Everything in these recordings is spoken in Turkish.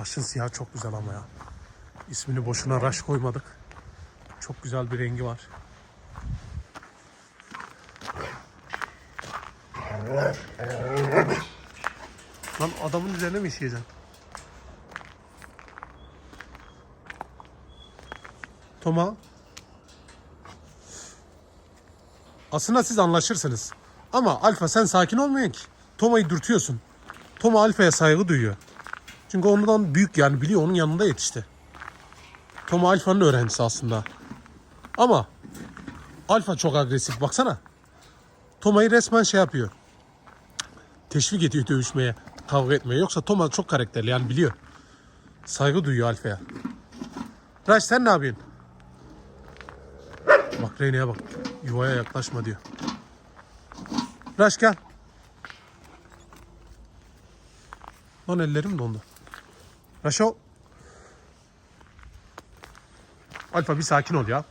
Raş'ın siyahı çok güzel ama ya. İsmini boşuna Raş koymadık. Çok güzel bir rengi var. Lan adamın üzerine mi işeyeceksin? Toma. Aslında siz anlaşırsınız. Ama Alfa sen sakin olmayın ki. Toma'yı dürtüyorsun. Toma Alfa'ya saygı duyuyor. Çünkü ondan büyük yani biliyor onun yanında yetişti. Toma Alfa'nın öğrencisi aslında. Ama Alfa çok agresif baksana. Toma'yı resmen şey yapıyor. Teşvik ediyor dövüşmeye, kavga etmeye. Yoksa Toma çok karakterli yani biliyor. Saygı duyuyor Alfa'ya. Raş sen ne yapıyorsun? Bak Reyne'ye bak. Yuvaya yaklaşma diyor. Raş gel. Lan ellerim dondu. Raşo. Alfa bir sakin ol ya.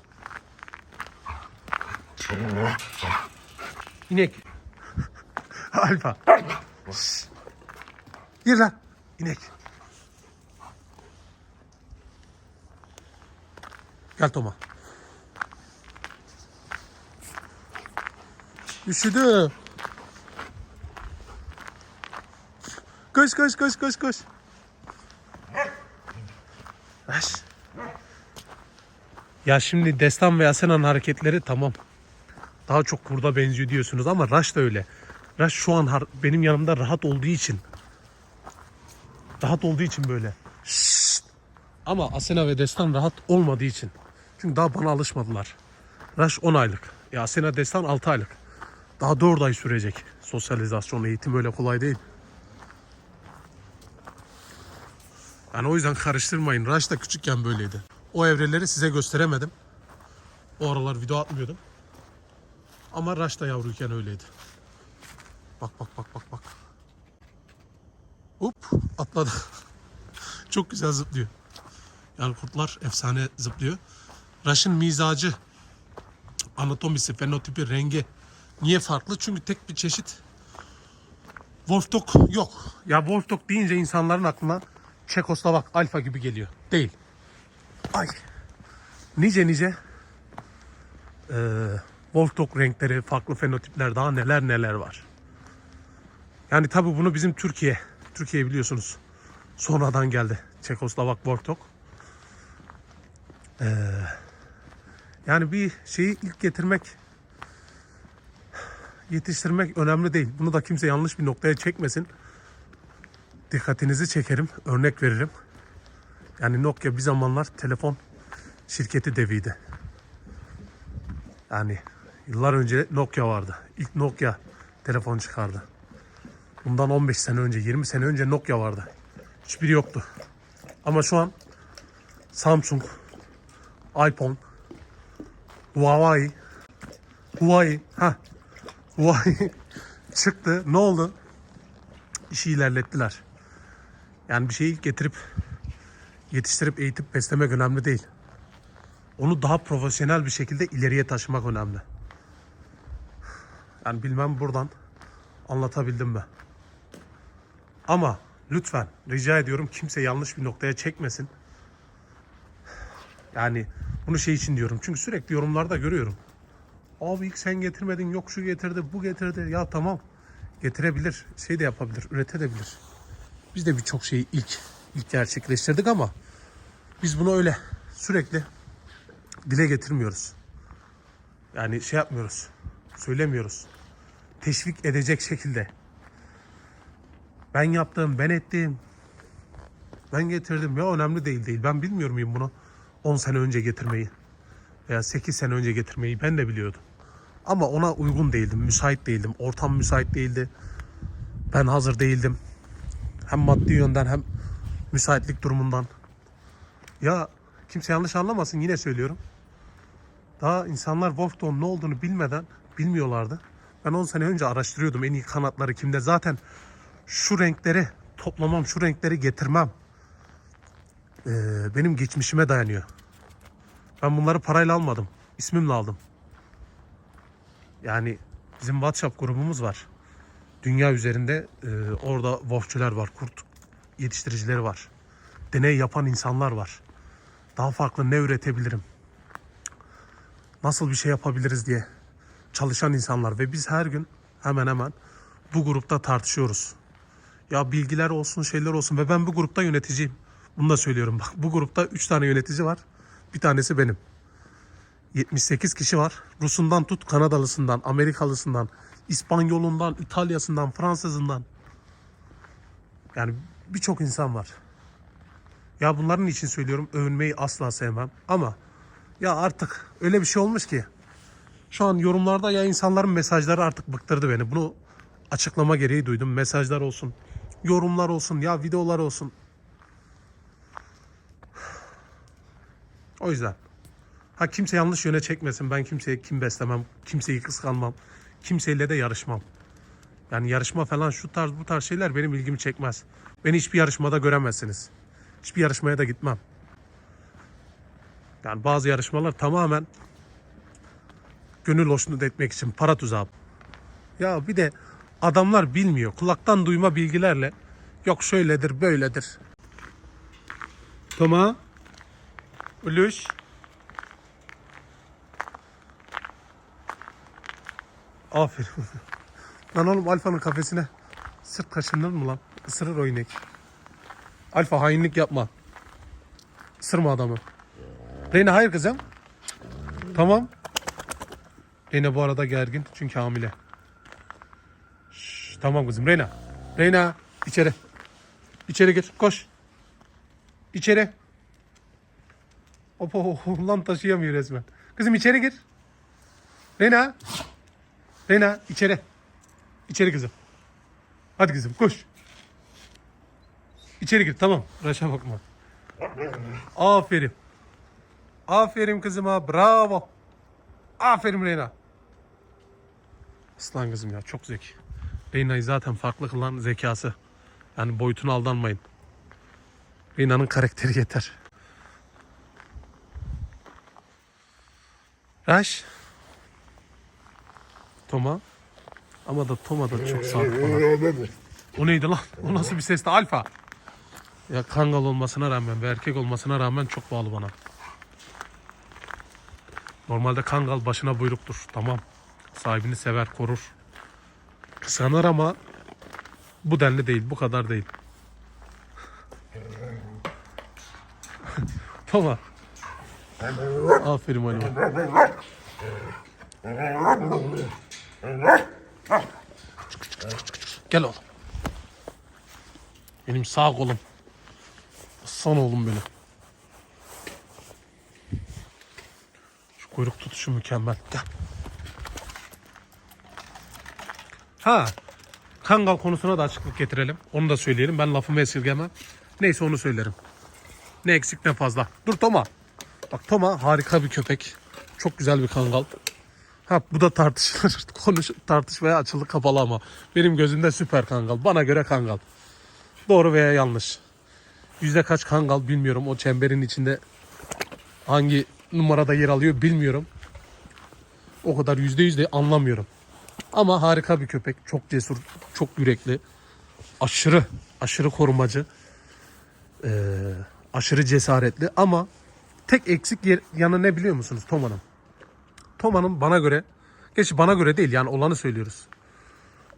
İnek. Alfa. Gir lan. İnek. Gel Toma. Üşüdü. Koş koş koş koş koş. Raş. Ya şimdi Destan ve Asena'nın hareketleri tamam. Daha çok kurda benziyor diyorsunuz ama Raş da öyle. Raş şu an benim yanımda rahat olduğu için. Rahat olduğu için böyle. Şşt. Ama Asena ve Destan rahat olmadığı için. Çünkü daha bana alışmadılar. Raş 10 aylık. Ya Asena Destan 6 aylık. Daha 4 ay sürecek sosyalizasyon, eğitim öyle kolay değil. Yani o yüzden karıştırmayın. Raş da küçükken böyleydi. O evreleri size gösteremedim. O aralar video atmıyordum. Ama Raş da yavruyken öyleydi. Bak bak bak bak bak. Hop atladı. Çok güzel zıplıyor. Yani kurtlar efsane zıplıyor. Raş'ın mizacı, anatomisi, fenotipi, rengi niye farklı? Çünkü tek bir çeşit Wolf Dog yok. Ya Wolf Dog deyince insanların aklına Çekoslovak alfa gibi geliyor. Değil. Ay. Nice nice eee Wolf Dog renkleri, farklı fenotipler daha neler neler var. Yani tabi bunu bizim Türkiye, Türkiye biliyorsunuz sonradan geldi Çekoslovak Wolf Dog. Eee, yani bir şeyi ilk getirmek, yetiştirmek önemli değil. Bunu da kimse yanlış bir noktaya çekmesin. Dikkatinizi çekerim, örnek veririm. Yani Nokia bir zamanlar telefon şirketi deviydi. Yani yıllar önce Nokia vardı. İlk Nokia telefon çıkardı. Bundan 15 sene önce, 20 sene önce Nokia vardı. Hiçbiri yoktu. Ama şu an Samsung, iPhone, Huawei, Huawei, ha, Huawei çıktı. Ne oldu? İşi ilerlettiler. Yani bir şeyi getirip yetiştirip eğitip beslemek önemli değil. Onu daha profesyonel bir şekilde ileriye taşımak önemli. Yani bilmem buradan anlatabildim mi? Ama lütfen rica ediyorum kimse yanlış bir noktaya çekmesin. Yani bunu şey için diyorum. Çünkü sürekli yorumlarda görüyorum. Abi ilk sen getirmedin yok şu getirdi bu getirdi. Ya tamam getirebilir şey de yapabilir üretebilir. Biz de birçok şeyi ilk gerçekleştirdik ama biz bunu öyle sürekli dile getirmiyoruz. Yani şey yapmıyoruz. Söylemiyoruz. Teşvik edecek şekilde. Ben yaptım, ben ettim. Ben getirdim. Ya önemli değil değil. Ben bilmiyor muyum bunu 10 sene önce getirmeyi? Veya 8 sene önce getirmeyi ben de biliyordum. Ama ona uygun değildim, müsait değildim. Ortam müsait değildi. Ben hazır değildim. Hem maddi yönden hem müsaitlik durumundan. Ya kimse yanlış anlamasın yine söylüyorum. Daha insanlar Wolfdon ne olduğunu bilmeden bilmiyorlardı. Ben 10 sene önce araştırıyordum en iyi kanatları kimde. Zaten şu renkleri toplamam, şu renkleri getirmem ee, benim geçmişime dayanıyor. Ben bunları parayla almadım. İsmimle aldım. Yani bizim WhatsApp grubumuz var. Dünya üzerinde e, orada wolfçular var, kurt yetiştiricileri var. deney yapan insanlar var. Daha farklı ne üretebilirim? Nasıl bir şey yapabiliriz diye çalışan insanlar ve biz her gün hemen hemen bu grupta tartışıyoruz. Ya bilgiler olsun, şeyler olsun ve ben bu grupta yöneticiyim. Bunu da söylüyorum. Bak bu grupta 3 tane yönetici var. Bir tanesi benim. 78 kişi var. Rusundan tut Kanadalısından, Amerikalısından, İspanyolundan, İtalyasından, Fransızından. Yani birçok insan var. Ya bunların için söylüyorum övünmeyi asla sevmem. Ama ya artık öyle bir şey olmuş ki şu an yorumlarda ya insanların mesajları artık bıktırdı beni. Bunu açıklama gereği duydum. Mesajlar olsun, yorumlar olsun, ya videolar olsun. O yüzden. Ha kimse yanlış yöne çekmesin. Ben kimseye kim beslemem, kimseyi kıskanmam, kimseyle de yarışmam. Yani yarışma falan şu tarz bu tarz şeyler benim ilgimi çekmez. Beni hiçbir yarışmada göremezsiniz. Hiçbir yarışmaya da gitmem. Yani bazı yarışmalar tamamen gönül hoşnut etmek için para tuzağı. Ya bir de adamlar bilmiyor. Kulaktan duyma bilgilerle yok şöyledir böyledir. Toma. Uluş. Aferin. Lan oğlum Alfa'nın kafesine sırt kaşınır mı lan? Isırır o inek. Alfa hainlik yapma. Isırma adamı. Reyna hayır kızım. Tamam. Reyna bu arada gergin çünkü hamile. Şş, tamam kızım Reyna. Reyna içeri. İçeri gir koş. İçeri. Hop lan taşıyamıyor resmen. Kızım içeri gir. Reyna. Reyna içeri. İçeri kızım. Hadi kızım koş. İçeri gir tamam. Raşa bakma. Aferin. Aferin kızıma bravo. Aferin Reyna. Aslan kızım ya çok zeki. Reyna'yı zaten farklı kılan zekası. Yani boyutuna aldanmayın. Reyna'nın karakteri yeter. Raş. Toma. Ama da Toma da çok sadık bana. O neydi lan? O nasıl bir sesti? Alfa. Ya kangal olmasına rağmen ve erkek olmasına rağmen çok bağlı bana. Normalde kangal başına buyruktur. Tamam. Sahibini sever, korur. Kıskanır ama bu denli değil, bu kadar değil. Toma. Aferin Ali. Gel oğlum. Benim sağ kolum. Aslan oğlum benim. Şu kuyruk tutuşu mükemmel. Gel. Ha. Kangal konusuna da açıklık getirelim. Onu da söyleyelim. Ben lafımı esirgemem. Neyse onu söylerim. Ne eksik ne fazla. Dur Toma. Bak Toma harika bir köpek. Çok güzel bir kangal. Ha bu da tartışılır. Konuş tartışmaya açıldı kapalı ama benim gözümde süper kangal. Bana göre kangal. Doğru veya yanlış. Yüzde kaç kangal bilmiyorum. O çemberin içinde hangi numarada yer alıyor bilmiyorum. O kadar yüzde yüzde anlamıyorum. Ama harika bir köpek. Çok cesur, çok yürekli. Aşırı, aşırı korumacı. Ee, aşırı cesaretli ama tek eksik yer, yanı ne biliyor musunuz Toma'nın? Toma'nın bana göre, gerçi bana göre değil yani olanı söylüyoruz.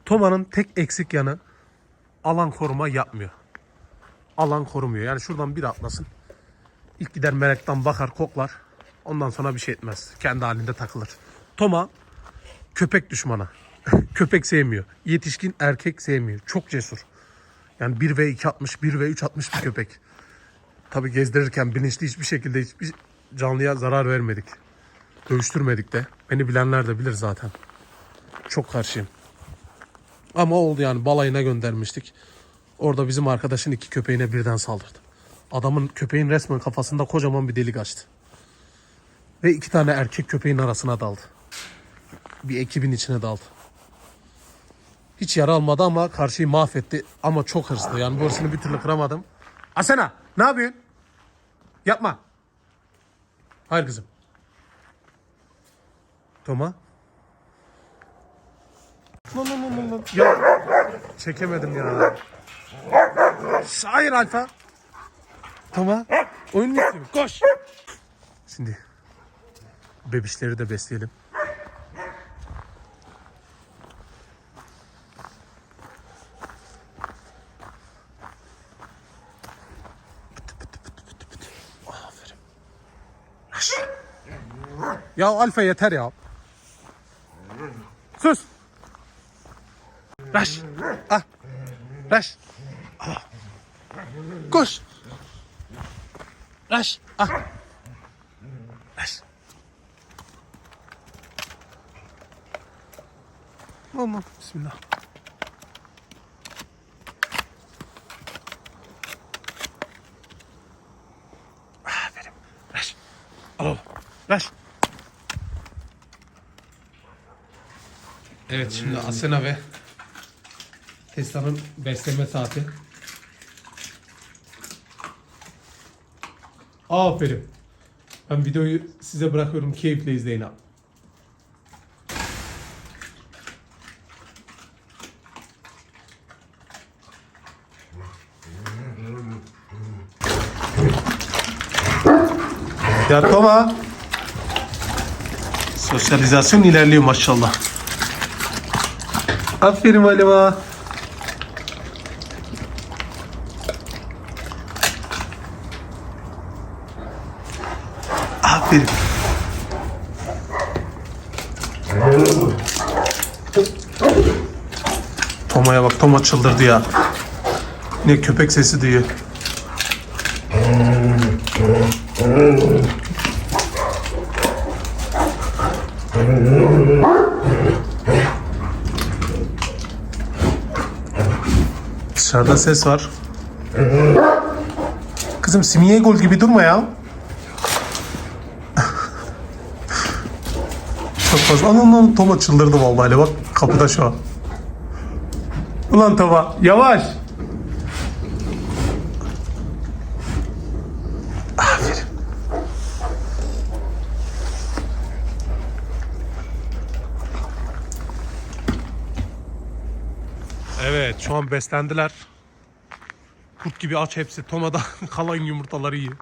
Toma'nın tek eksik yanı alan koruma yapmıyor. Alan korumuyor. Yani şuradan bir atlasın. İlk gider meraktan bakar, koklar. Ondan sonra bir şey etmez. Kendi halinde takılır. Toma köpek düşmanı. köpek sevmiyor. Yetişkin erkek sevmiyor. Çok cesur. Yani 1 ve 2 atmış, 1 ve 3 atmış bir köpek. Tabi gezdirirken bilinçli hiçbir şekilde hiçbir canlıya zarar vermedik. Dövüştürmedik de. Beni bilenler de bilir zaten. Çok karşıyım. Ama oldu yani balayına göndermiştik. Orada bizim arkadaşın iki köpeğine birden saldırdı. Adamın köpeğin resmen kafasında kocaman bir delik açtı. Ve iki tane erkek köpeğin arasına daldı. Bir ekibin içine daldı. Hiç yara almadı ama karşıyı mahvetti. Ama çok hırslı. Yani borusunu bir türlü kıramadım. Asena ne yapıyorsun? Yapma. Hayır kızım. Toma. Lan lan lan lan. Ya çekemedim ya. Hayır Alfa. Toma. Oyun istiyor? Koş. Şimdi bebişleri de besleyelim. Aferin. Ya Alfa yeter ya. Sus. Raş. Ah. Raş. Ah. Koş. Raş. Ah. Raş. Aman bismillah. Aferin. Raş. Al oğlum. Raş. Evet şimdi Asena ve Tesla'nın besleme saati. Aferin. Ben videoyu size bırakıyorum. Keyifle izleyin abi. Ya Toma. Sosyalizasyon ilerliyor maşallah. Aferin Halima. Aferin. Toma'ya bak Toma çıldırdı ya. Ne köpek sesi duyuyor. Dışarıda ses var. Kızım Simiyegol gibi durma ya. Çok fazla. Aman lan Toma çıldırdı vallahi. Bak kapıda şu an. Ulan Toma yavaş. Aferin. Evet şu an beslendiler. Kurt gibi aç hepsi. Toma da kalan yumurtaları yiyor.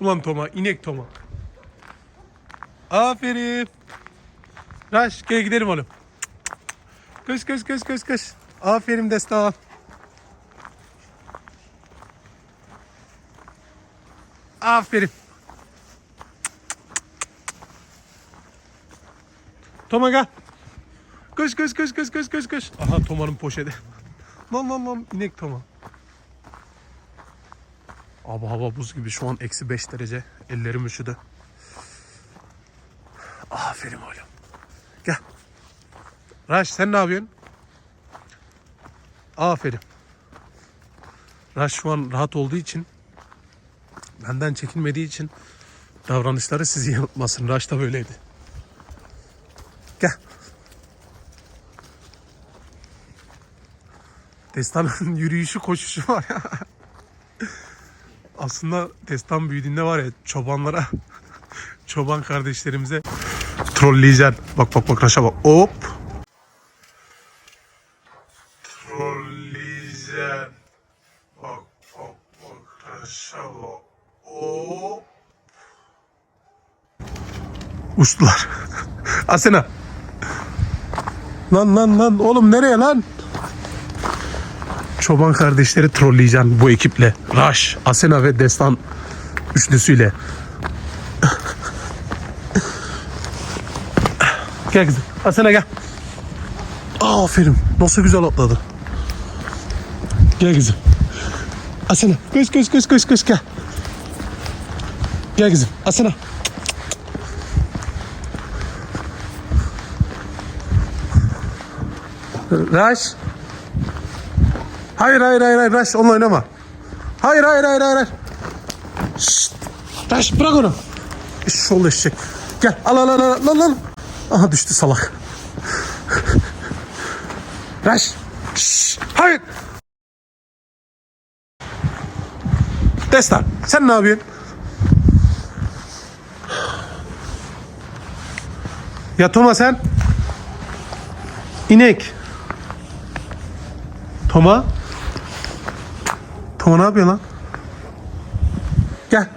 Ulan Toma, inek Toma. Aferin. Raş gel gidelim oğlum. Koş koş koş koş koş. Aferin Destan. Aferin. Toma gel. Koş koş koş koş koş koş koş. Aha Toma'nın poşeti. Lan lan lan inek Toma. Abi hava buz gibi şu an eksi 5 derece. Ellerim üşüdü. Aferin oğlum. Gel. Raş sen ne yapıyorsun? Aferin. Raş şu an rahat olduğu için benden çekinmediği için davranışları sizi yanıltmasın. Raş da böyleydi. Destanın yürüyüşü koşuşu var ya. Aslında Destan büyüdüğünde var ya çobanlara çoban kardeşlerimize trolleyeceksin. Bak bak bak Raş'a bak. Hop. Trolleyeceksin. Bak bak bak Raş'a bak. Hop. Uçtular. Asena. Lan lan lan oğlum nereye lan? Çoban kardeşleri trolleyeceksin bu ekiple. Raş, Asena ve Destan üçlüsüyle. gel kızım. Asena gel. Aferin. Nasıl güzel atladı. Gel kızım. Asena. Koş koş koş koş koş gel. Gel kızım. Asena. Raş. Hayır hayır hayır hayır Raş onunla oynama. Hayır hayır hayır hayır. hayır. Şşt. Raş bırak onu. Şol eşek. Gel al al al al al. Aha düştü salak. Raş. Şşt. Hayır. Destan sen ne yapıyorsun? Ya Toma sen? İnek. Toma? Toma ne yapıyor lan? Gel.